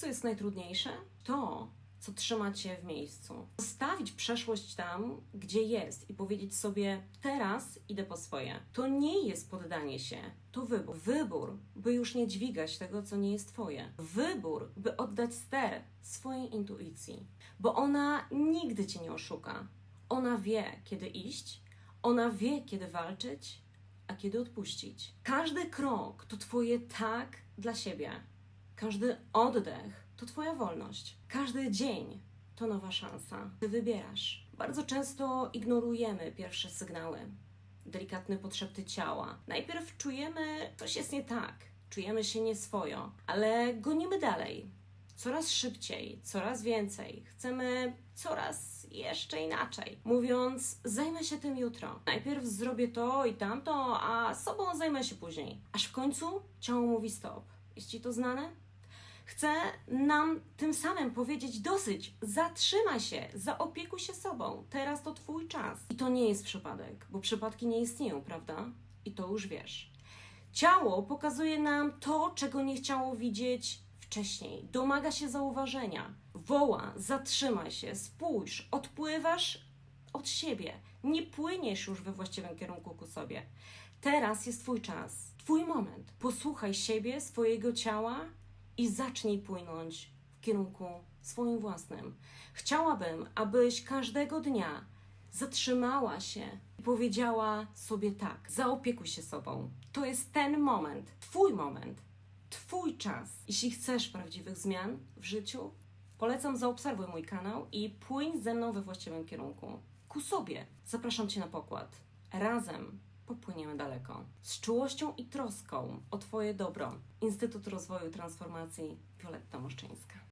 co jest najtrudniejsze? To, co trzyma cię w miejscu. Zostawić przeszłość tam, gdzie jest i powiedzieć sobie: Teraz idę po swoje. To nie jest poddanie się, to wybór. Wybór, by już nie dźwigać tego, co nie jest twoje. Wybór, by oddać ster swojej intuicji, bo ona nigdy cię nie oszuka. Ona wie, kiedy iść, ona wie, kiedy walczyć, a kiedy odpuścić. Każdy krok to Twoje tak dla siebie. Każdy oddech to Twoja wolność. Każdy dzień to nowa szansa. Ty wybierasz. Bardzo często ignorujemy pierwsze sygnały, delikatne potrzeby ciała. Najpierw czujemy, coś jest nie tak, czujemy się nieswojo, ale gonimy dalej. Coraz szybciej, coraz więcej. Chcemy coraz jeszcze inaczej. Mówiąc, zajmę się tym jutro. Najpierw zrobię to i tamto, a sobą zajmę się później. Aż w końcu ciało mówi stop. Jest ci to znane? Chcę nam tym samym powiedzieć dosyć. Zatrzymaj się, zaopiekuj się sobą. Teraz to twój czas. I to nie jest przypadek, bo przypadki nie istnieją, prawda? I to już wiesz. Ciało pokazuje nam to, czego nie chciało widzieć wcześniej. Domaga się zauważenia. Woła, zatrzymaj się, spójrz, odpływasz od siebie. Nie płyniesz już we właściwym kierunku ku sobie. Teraz jest Twój czas, Twój moment. Posłuchaj siebie, swojego ciała i zacznij płynąć w kierunku swoim własnym. Chciałabym, abyś każdego dnia zatrzymała się i powiedziała sobie tak: zaopiekuj się sobą. To jest ten moment, Twój moment, Twój czas. Jeśli chcesz prawdziwych zmian w życiu, polecam zaobserwuj mój kanał i płyń ze mną we właściwym kierunku. Ku sobie. Zapraszam Cię na pokład. Razem popłyniemy daleko. Z czułością i troską o Twoje dobro. Instytut Rozwoju i Transformacji Wioletta Moszczyńska.